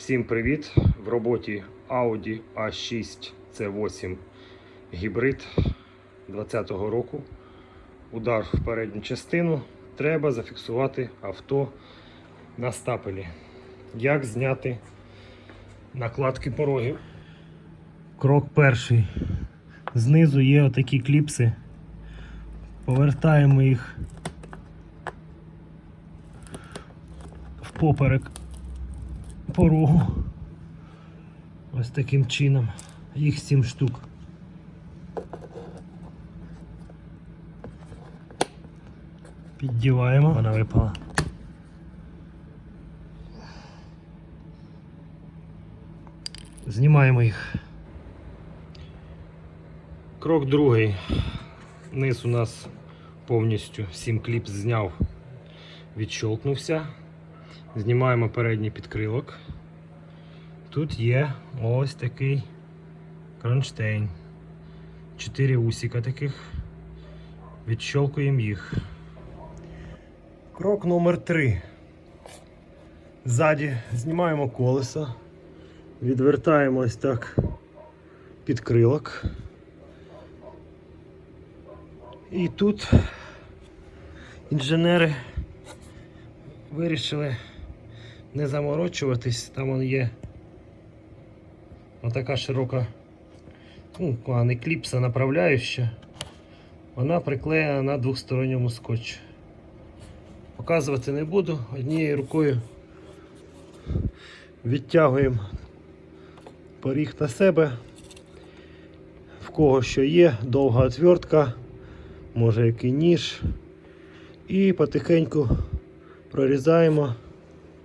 Всім привіт! В роботі Audi A6 C8 гібрид 2020 року. Удар в передню частину. Треба зафіксувати авто на стапелі. Як зняти накладки порогів? Крок перший. Знизу є отакі кліпси. Повертаємо їх в поперек порогу. Ось таким чином. Їх 7 штук. Піддіваємо, вона випала. Знімаємо їх. Крок другий. Низ у нас повністю 7 кліпс зняв, відщолкнувся. Знімаємо передній підкрилок. Тут є ось такий кронштейн. Чотири усіка таких. Відщолкуємо їх. Крок номер 3 Ззаді знімаємо колесо, відвертаємо ось так підкрилок. І тут інженери вирішили не заморочуватись, там он є отака широка ну, а не кліпса направляюча. Вона приклеєна на двосторонньому скотчі. Показувати не буду, однією рукою відтягуємо поріг на себе. В кого що є, довга отвертка, може який ніж. І потихеньку прорізаємо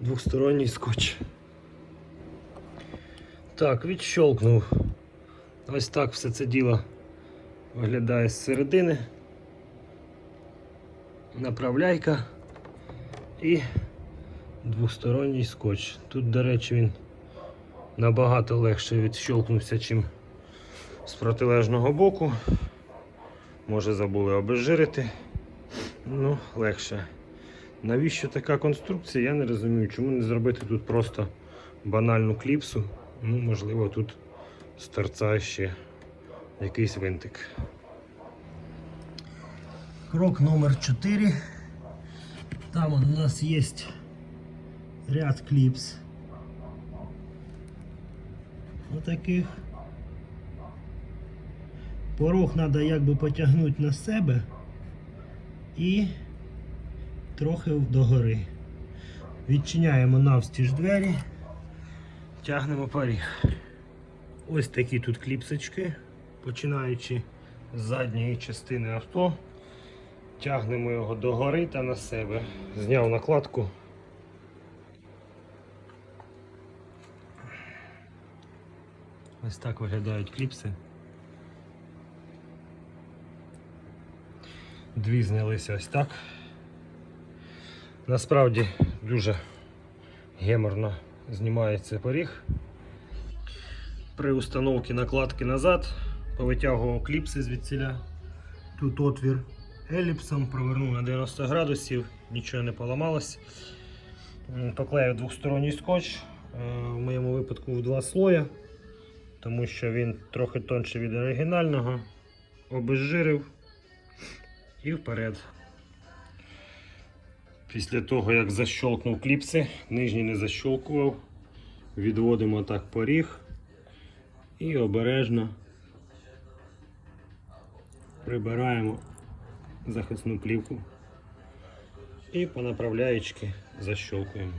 двосторонній скотч. Так, відщолкнув. Ось так все це діло виглядає з середини. Направляйка і двосторонній скотч. Тут, до речі, він набагато легше відщолкнувся, чим з протилежного боку. Може забули обезжирити. Ну, легше. Навіщо така конструкція? Я не розумію, чому не зробити тут просто банальну кліпсу. Ну, можливо, тут з торця ще якийсь винтик. Крок номер 4. Там у нас є ряд кліпс. Отаких. Порог треба якби потягнути на себе і трохи догори. Відчиняємо навстіж двері, тягнемо поріг. Ось такі тут кліпсочки, починаючи з задньої частини авто, тягнемо його догори та на себе. Зняв накладку. Ось так виглядають кліпси. Дві знялися ось так. Насправді дуже геморно знімається поріг. При установці накладки назад повитягував кліпси звідсіля. Тут отвір еліпсом, провернув на 90 градусів, нічого не поламалось. Поклеїв двосторонній скотч, е, в моєму випадку в два слоя, тому що він трохи тонший від оригінального. Обезжирив і вперед. Після того, як защолкнув кліпси, нижній не защолкував, відводимо так поріг і обережно прибираємо захисну плівку і по направляючки защолкуємо.